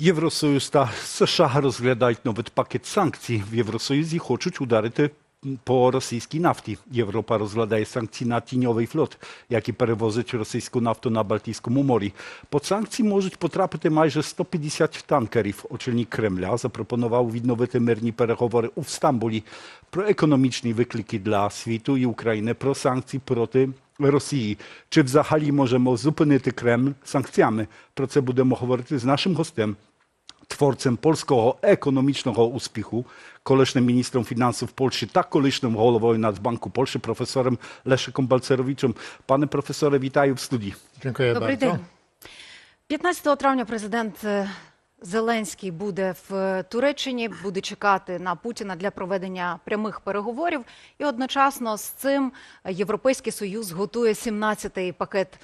Євросоюз та США розглядають новий пакет санкцій. В Євросоюзі хочуть ударити по російській нафті. Європа розглядає санкції на тіньовий флот, який перевозить російську нафту на Балтійському морі. Под санкції можуть потрапити майже 150 танкерів. Очільник Кремля запропонував відновити мирні переговори у Стамбулі про економічні виклики для світу і України, про санкції проти Росії. Чи взагалі можемо зупинити Кремль санкціями? Про це будемо говорити з нашим гостем, творцем польського економічного успіху, колишнім міністром фінансів Польщі та колишнім головою Нацбанку Польщі, професором Лeszekом Балцеровичем. Пане професоре, вітаю в студії. Dziękuję Добрий bardzo. день. 15 травня президент Зеленський буде в е, Туреччині, буде чекати на Путіна для проведення прямих переговорів. І одночасно з цим Європейський Союз готує 17-й пакет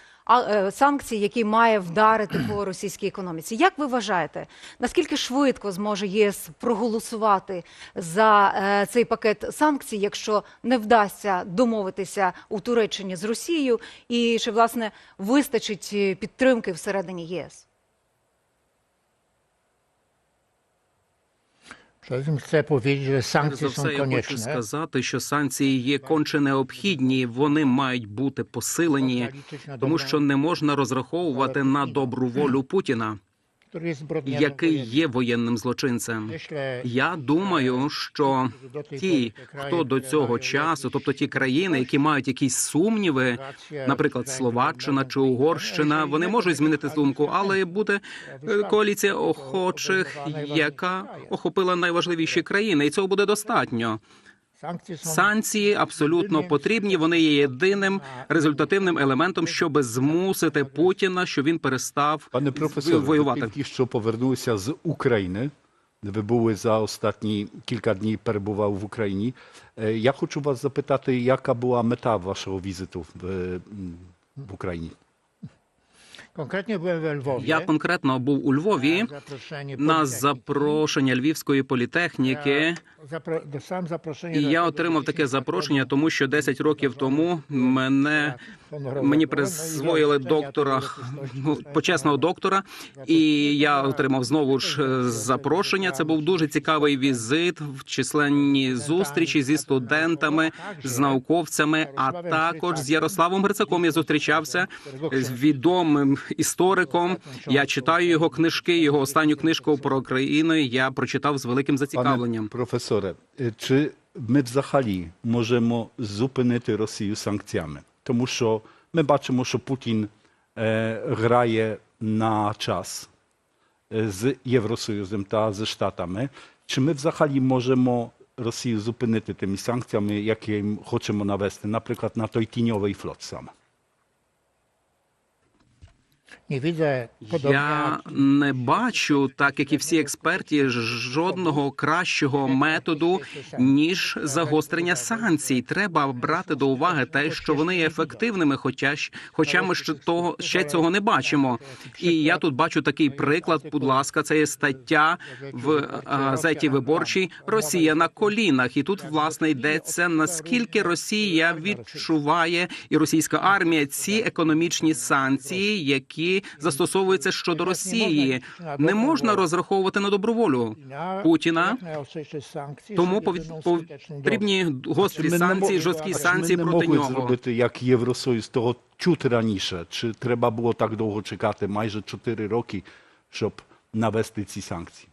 санкцій, які має вдарити по російській економіці. Як ви вважаєте, наскільки швидко зможе єС проголосувати за е, цей пакет санкцій, якщо не вдасться домовитися у Туреччині з Росією, і чи власне вистачить е, підтримки всередині ЄС? Przede wszystkim що санкції за все, я хочу сказати, що санкції є конче необхідні. Вони мають бути посилені, тому що не можна розраховувати на добру волю Путіна, який є воєнним злочинцем. Я думаю, що ті, хто до цього часу, тобто ті країни, які мають якісь сумніви, наприклад, Словаччина чи Угорщина, вони можуть змінити думку, але буде е, коаліція охочих, яка охопила найважливіші країни, і цього буде достатньо. Санкції абсолютно потрібні. Вони є єдиним результативним елементом, щоб змусити Путіна, щоб він перестав Пане професоре, ви воювати. тільки що повернулися з України. Ви були за останні кілька днів перебував в Україні. Е, Я хочу вас запитати, яка була мета вашого візиту в, в Україні? Byłem we Я конкретно був у Львові на запрошення Львівської політехніки. І я отримав таке запрошення, тому що 10 років тому мене мені присвоїли доктора ну, почесного доктора, і я отримав знову ж е, запрошення. Це був дуже цікавий візит в численні зустрічі зі студентами, з науковцями, а також з Ярославом Грицаком. Я зустрічався з відомим істориком. Я читаю його книжки. Його останню книжку про Україну я прочитав з великим зацікавленням. Пане професоре, е, чи ми взагалі можемо зупинити Росію санкціями? Тому що ми бачимо, що Путін е, грає на час е, з Євросоюзом та з Штатами. Чи ми взагалі можемо Росію зупинити тими санкціями, які хочемо навести, наприклад, на той тіньовий флот саме? Я не бачу, так як і всі експерти, жодного кращого методу ніж загострення санкцій. Треба брати до уваги те, що вони є ефективними, хоча хоча ми ще того ще цього не бачимо. І я тут бачу такий приклад. Будь ласка, це є стаття в газеті виборчій Росія на колінах. І тут власне йдеться наскільки Росія відчуває і російська армія ці економічні санкції, які застосовуються щодо Росії. Не можна розраховувати на добру волю Путіна. Тому потрібні гострі санкції, жорсткі санкції проти нього. зробити як Євросоюз того чути раніше? Чи треба було так довго чекати, майже 4 роки, щоб навести ці санкції?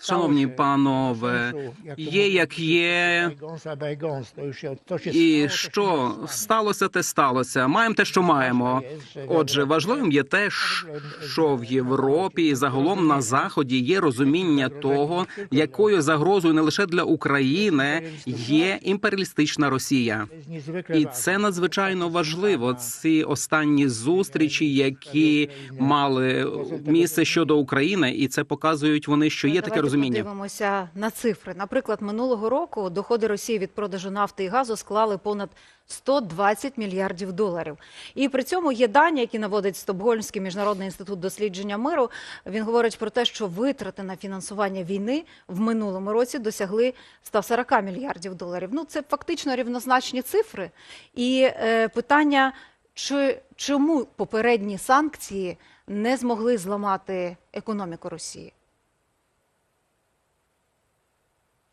Шановні панове, є як є. І що сталося, те сталося. Маємо те, що маємо. Отже, важливим є те, що в Європі і загалом на заході є розуміння того, якою загрозою не лише для України є імперіалістична Росія. І це надзвичайно важливо. Ці останні зустрічі, які мали місце щодо України, і це показують вони, що є таке Давайте розуміння. Подивимося на цифри. Наприклад, минулого року доходи Росії від продажу нафти і газу склали понад 120 мільярдів доларів. І при цьому є дані, які наводить Стокгольмський міжнародний інститут дослідження миру. Він говорить про те, що витрати на фінансування війни в минулому році досягли 140 мільярдів доларів. Ну це фактично рівнозначні цифри. І е, питання Чи чому попередні санкції не змогли зламати економіку Росії?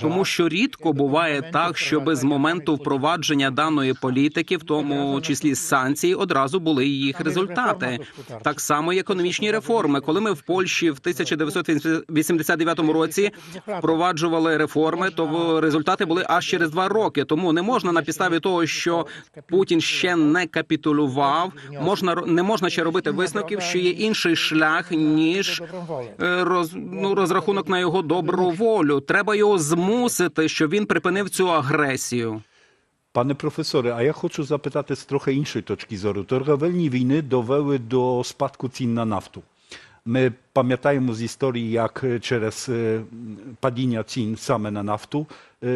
Тому що рідко буває так, щоб з моменту впровадження даної політики, в тому числі санкцій, одразу були їх результати. Так само і економічні реформи. Коли ми в Польщі в 1989 році впроваджували реформи, то результати були аж через два роки. Тому не можна на підставі того, що Путін ще не капітулював, можна не можна ще робити висновків, що є інший шлях ніж е, роз, ну, розрахунок на його добру волю. Треба його змусити, щоб він припинив цю агресію. Panie profesorze, a ja chcę zapytać z trochę innej toczki zoru. Торговельні. My pamiętajmy z historii, jak e, przez e, padnienia cen same na naftu e,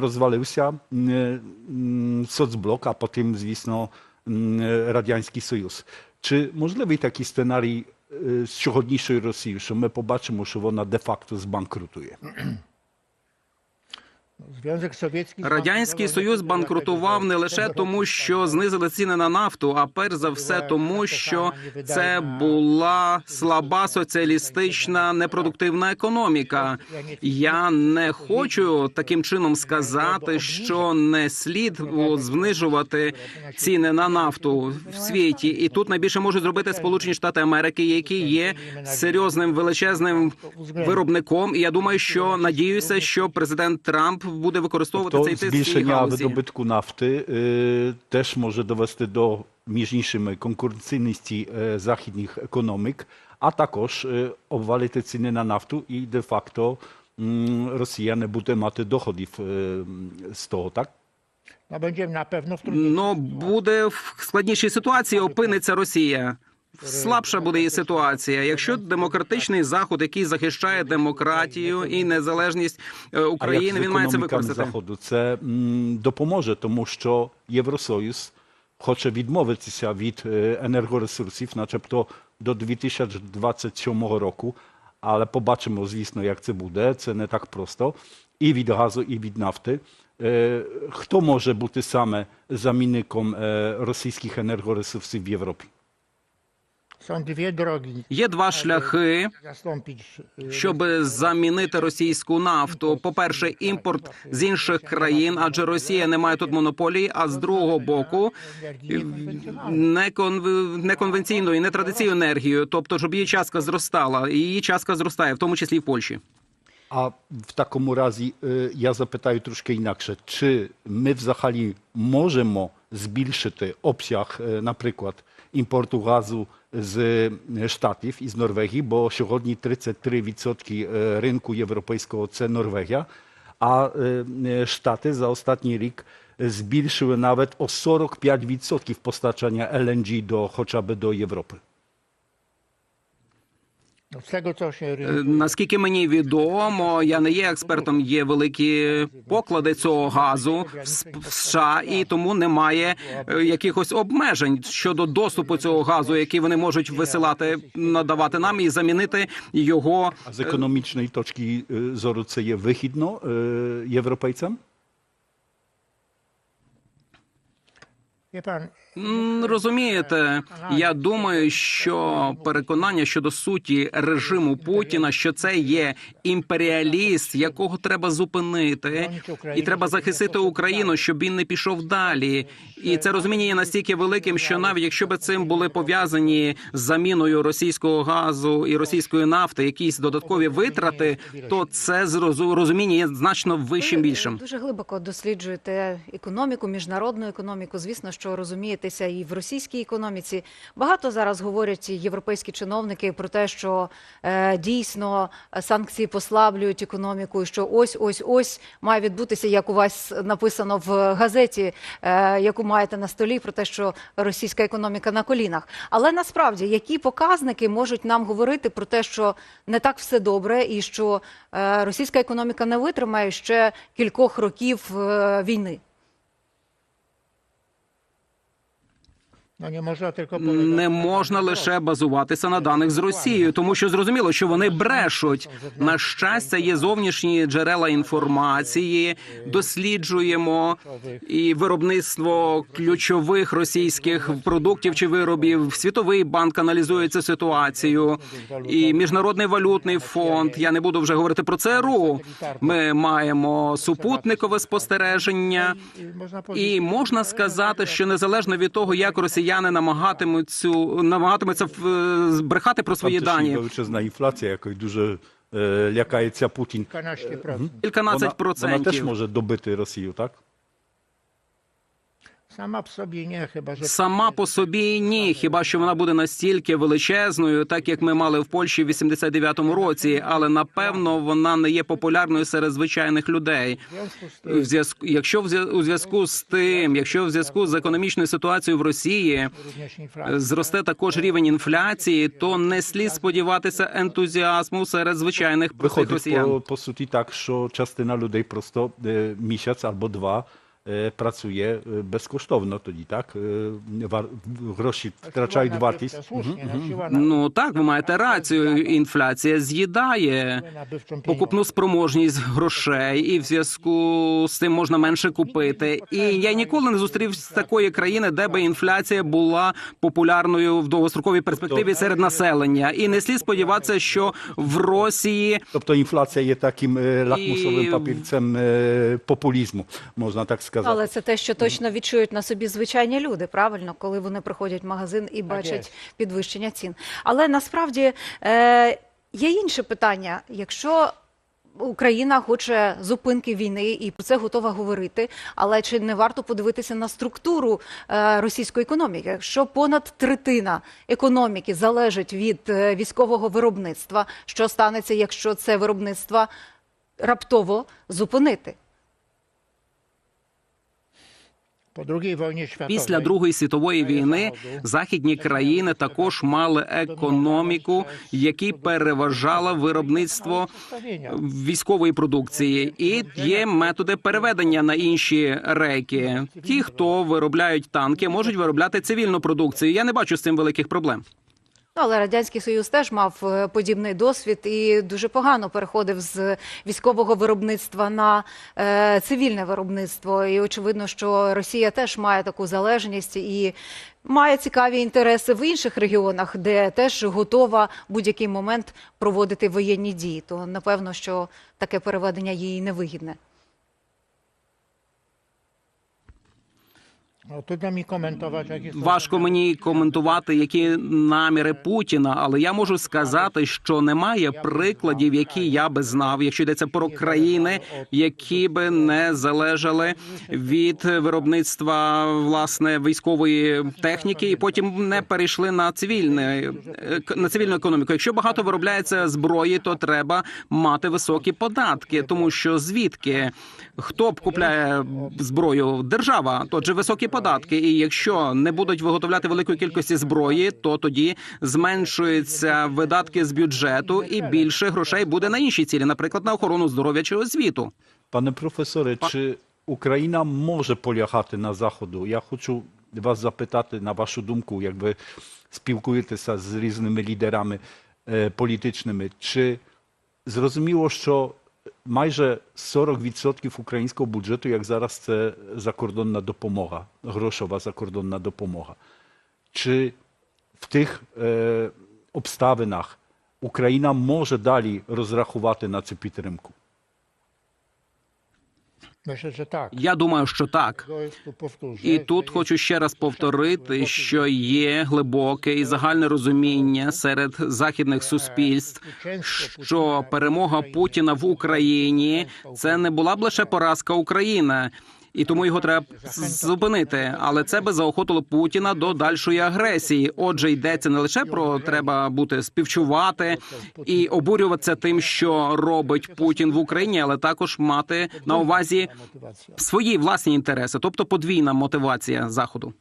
rozwalił się e, mm, socblok, a potem, zwisno, mm, Radiański Sojusz. Czy możliwy taki scenariusz z сьогоднішньої Росії, що ми побачимо, що вона де-факто збанкрутує? Радянський Союз банкрутував не лише тому, що знизили ціни на нафту, а перш за все тому, що це була слаба соціалістична непродуктивна економіка. Я не хочу таким чином сказати, що не слід знижувати ціни на нафту в світі, і тут найбільше можуть зробити Сполучені Штати Америки, які є серйозним величезним виробником. І я думаю, що надіюся, що президент Трамп буде використовувати To цей тиск збільшення видобутку нафти е, теж може довести до між іншими конкуренційності е, західних економік, а також е, обвалити ціни на нафту і де-факто м, Росія не буде мати доходів е, з того, так? Będziemy na pewno w trudnej Ну буде в складнішій ситуації. Опиниться Росія. Слабша буде її ситуація, якщо демократичний заход, який захищає демократію і незалежність е, України, він має це використати. Заходу? Це допоможе, тому що Євросоюз хоче відмовитися від е, енергоресурсів, начебто до 2027 року, але побачимо, звісно, як це буде. Це не так просто. І від газу, і від нафти. Е, Хто може бути саме замінником російських енергоресурсів в Європі? Є два шляхи. Щоб замінити російську нафту, по перше, імпорт з інших країн, адже Росія не має тут монополії. А з другого боку, неконв- неконвенційну і нетрадиційну енергію, тобто, щоб її частка зростала, і її частка зростає, в тому числі і в Польщі. A w takim razie y, ja zapytаю troszkę inaczej. Czy my w Zachali możemy zwiększyć obszar y, na przykład importu gazu z y, Stanów i z Norwegii, bo сьогодні 33% y, rynku europejskiego to Norwegia, a y, y, Stany za ostatni rok zwiększyły nawet o 45% postачання LNG do chociażby do Europy. Наскільки мені відомо, я не є експертом. Є великі поклади цього газу в США, і тому немає е, якихось обмежень щодо доступу цього газу, який вони можуть висилати, надавати нам і замінити його. A z ekonomicznej toczki y, zoru це є вигідно європейцям? Розумієте, я думаю, що переконання щодо суті режиму Путіна, що це є імперіаліст, якого треба зупинити, і треба захистити Україну, щоб він не пішов далі. І це розуміння є настільки великим, що навіть якщо би цим були пов'язані з заміною російського газу і російської нафти, якісь додаткові витрати, то це розуміння є значно вищим Ви, більшим. Дуже глибоко досліджуєте економіку, міжнародну економіку. Звісно, що розумієтеся і в російській економіці. Багато зараз говорять європейські чиновники про те, що е, дійсно санкції послаблюють економіку, і що ось ось ось має відбутися, як у вас написано в газеті, е, яку маєте на столі, про те, що російська економіка на колінах. Але насправді які показники можуть нам говорити про те, що не так все добре, і що е, російська економіка не витримає ще кількох років е, війни? Не na можна лише базуватися на даних з Росією, тому що зрозуміло, що вони брешуть. На щастя, є зовнішні джерела інформації. Досліджуємо і виробництво ключових російських продуктів чи виробів. Світовий банк аналізує цю ситуацію. І міжнародний валютний фонд. Я не буду вже говорити про ЦРУ. Ми маємо супутникове спостереження. І можна сказати, що незалежно від того, як росіяни намагатимуться намагатимуться в- збрехати про свої Tam дані, величезна інфляція, якою дуже е, лякається Путін. 12%. кільканадцять Вона, вона теж може добити Росію, так? Sama w sobie nie, chyba że Сама по собі ні, хіба що вона буде настільки величезною, так як ми мали в Польщі в 89-му році, але напевно вона не є популярною серед звичайних людей. В зв'язку, якщо у зв'язку з тим, якщо в зв'язку з економічною ситуацією в Росії зросте також рівень інфляції, то не слід сподіватися ентузіазму серед звичайних простих Виходить росіян. по, по суті так, що частина людей просто е, місяць або два працює е, безкоштовно тоді, так? Гроші втрачають вартість. Ну так, ви маєте рацію. Інфляція з'їдає покупну спроможність грошей, і в зв'язку з цим можна менше купити. І я ніколи не зустрів з такої країни, де би інфляція була популярною в довгостроковій перспективі серед населення. І не слід сподіватися, що в Росії Тобто інфляція є таким лакмусовим папірцем популізму, можна так сказати. Але це те, що точно відчують на собі звичайні люди, правильно, коли вони приходять в магазин і бачать підвищення цін. Але насправді е, є інше питання. Якщо Україна хоче зупинки війни і про це готова говорити, але чи не варто подивитися на структуру е, російської економіки? Якщо понад третина економіки залежить від е, військового виробництва, що станеться, якщо це виробництво раптово зупинити? Після Другої світової війни західні країни також мали економіку, які переважала виробництво військової продукції, і є методи переведення на інші рейки. Ті, хто виробляють танки, можуть виробляти цивільну продукцію. Я не бачу з цим великих проблем. Ну, але радянський союз теж мав е, подібний досвід і дуже погано переходив з військового виробництва на е, цивільне виробництво. І очевидно, що Росія теж має таку залежність і має цікаві інтереси в інших регіонах, де теж готова будь-який момент проводити воєнні дії. То напевно, що таке переведення їй невигідне. Trudno mi komentować, Важко мені коментувати, які наміри Путіна, але я можу сказати, що немає прикладів, які я би знав, якщо йдеться про країни, які би не залежали від виробництва власне військової техніки, і потім не перейшли на цивільне на цивільну економіку. Якщо багато виробляється зброї, то треба мати високі податки, тому що звідки хто б купляє зброю? Держава, тотже високі податки. І якщо не будуть виготовляти великої кількості зброї, то тоді зменшуються видатки з бюджету, і більше грошей буде на інші цілі, наприклад, на охорону здоров'я чи освіту. Пане професоре, чи Україна може полягати на Заходу? Я хочу вас запитати на вашу думку, як ви спілкуєтеся з різними лідерами е, політичними. Чи зрозуміло, що майже 40% українського бюджету, як зараз, це закордонна допомога, грошова закордонна допомога. Чи в тих е, обставинах Україна може далі розрахувати на цю підтримку? Że. Я думаю, що так. І тут хочу ще раз повторити, що є глибоке і загальне розуміння серед західних суспільств, що перемога Путіна в Україні це не була б лише поразка України. І тому його треба зупинити, але це би заохотило Путіна до дальшої агресії. Отже, йдеться не лише про треба бути співчувати і обурюватися тим, що робить Путін в Україні, але також мати на увазі свої власні інтереси, тобто подвійна мотивація заходу.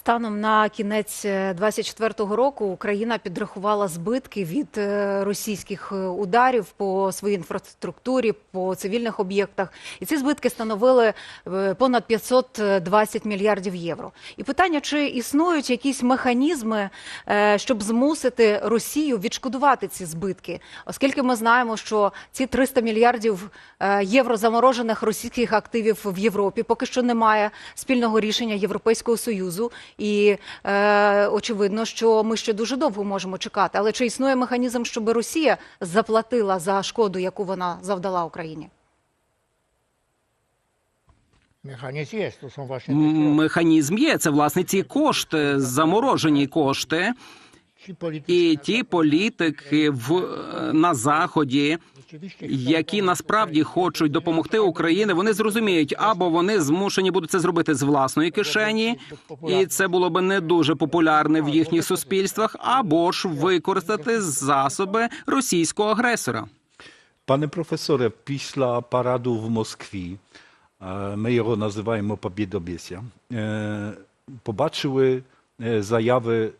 Станом на кінець 24-го року Україна підрахувала збитки від е, російських е, ударів по своїй інфраструктурі, по цивільних об'єктах. І ці збитки становили е, понад 520 мільярдів євро. І питання, чи існують якісь механізми, е, щоб змусити Росію відшкодувати ці збитки, оскільки ми знаємо, що ці 300 мільярдів е, євро заморожених російських активів в Європі поки що немає спільного рішення Європейського союзу, і е, очевидно, що ми ще дуже довго можемо чекати. Але чи існує механізм, щоб Росія заплатила за шкоду, яку вона завдала Україні? Mechanizm jest, to są właśnie te М, kroki. Механізм є. Це власне ці кошти, заморожені кошти, і ті політики в е, на заході, які насправді хочуть допомогти Україні, вони зрозуміють, або вони змушені будуть це зробити з власної кишені, і це було би не дуже популярне в їхніх суспільствах, або ж використати засоби російського агресора. Panie profesorze, після параду в Москві, е, ми його називаємо Побєдобєсія, е, побачили е, заяви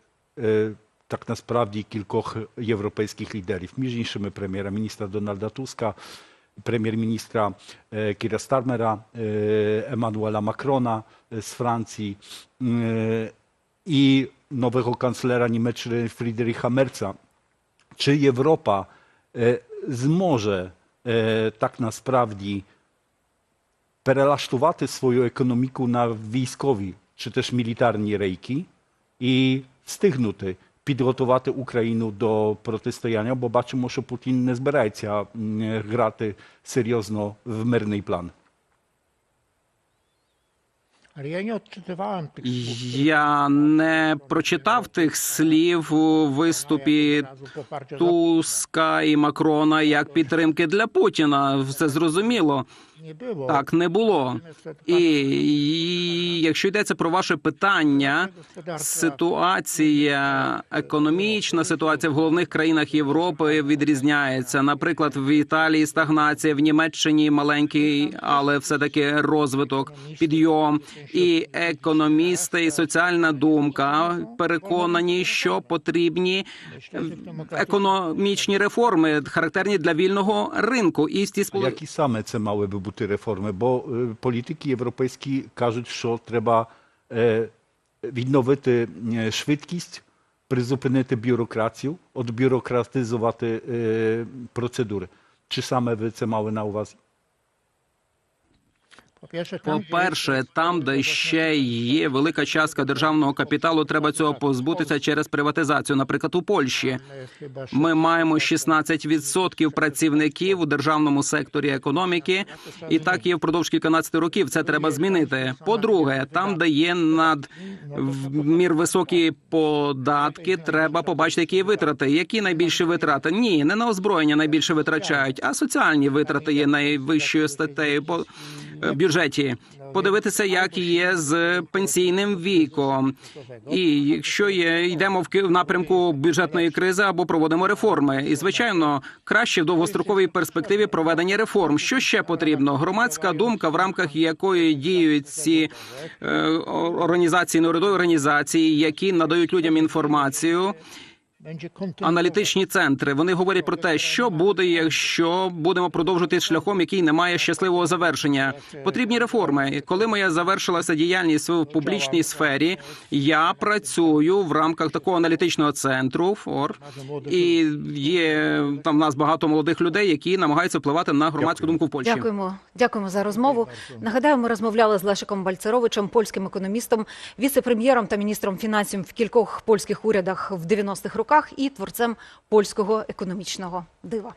е, так насправді кількох європейських лідерів, між іншими прем'єра-міністра Дональда Туска, прем'єр-міністра е, Кіра Стармера, е, Еммануела Макрона е, з Франції е, і нового канцлера Німеччини Фрідеріха Мерца. Чи Європа е, зможе е, так насправді перелаштувати свою економіку на військові чи теж мілітарні рейки і встигнути підготувати Україну до протистояння, бо бачимо, що Путін не збирається грати серйозно в мирний план. Я не прочитав тих слів у виступі Туска і Макрона як підтримки для Путіна. Все зрозуміло. Так не було. І, і якщо йдеться про ваше питання, ситуація, економічна ситуація в головних країнах Європи відрізняється. Наприклад, в Італії стагнація, в Німеччині маленький, але все таки розвиток, підйом. І економісти, і соціальна думка переконані, що потрібні економічні реформи, характерні для вільного ринку. І ті які саме це мали би бути реформи? Бо е, політики європейські кажуть, що треба е, відновити е, швидкість, призупинити бюрократію, odбюрократизувати е, процедури. Чи саме ви це мали на увазі? По-перше, там, де ще є велика частка державного капіталу, треба цього позбутися через приватизацію. Наприклад, у Польщі. Jest ми маємо 16% працівників у державному секторі економіки, і так є впродовж кільканадцяти років. Це треба змінити. По-друге, там, де є надмір високі податки, треба побачити, які є витрати. Які найбільші витрати? Ні, не на озброєння найбільше витрачають, а соціальні витрати є найвищою статтею е, бюджеті. Подивитися, як є з пенсійним віком, і якщо є йдемо в напрямку бюджетної кризи або проводимо реформи. І звичайно, краще в довгостроковій перспективі проведення реформ. Що ще потрібно? Громадська думка, в рамках якої діють ці е, організації, неурядові організації, які надають людям інформацію. Аналітичні центри вони говорять про те, що буде, якщо будемо продовжувати шляхом, який не має щасливого завершення. Потрібні реформи. Коли моя завершилася діяльність в публічній сфері, я працюю в рамках такого аналітичного центру ФОР, і є там в нас багато молодих людей, які намагаються впливати на громадську думку в Польщі. Дякуємо, дякуємо за розмову. Нагадаю, ми розмовляли з Лешиком Бальцеровичем, польським економістом, віце-прем'єром та міністром фінансів в кількох польських урядах в 90-х роках і творцем польського економічного дива.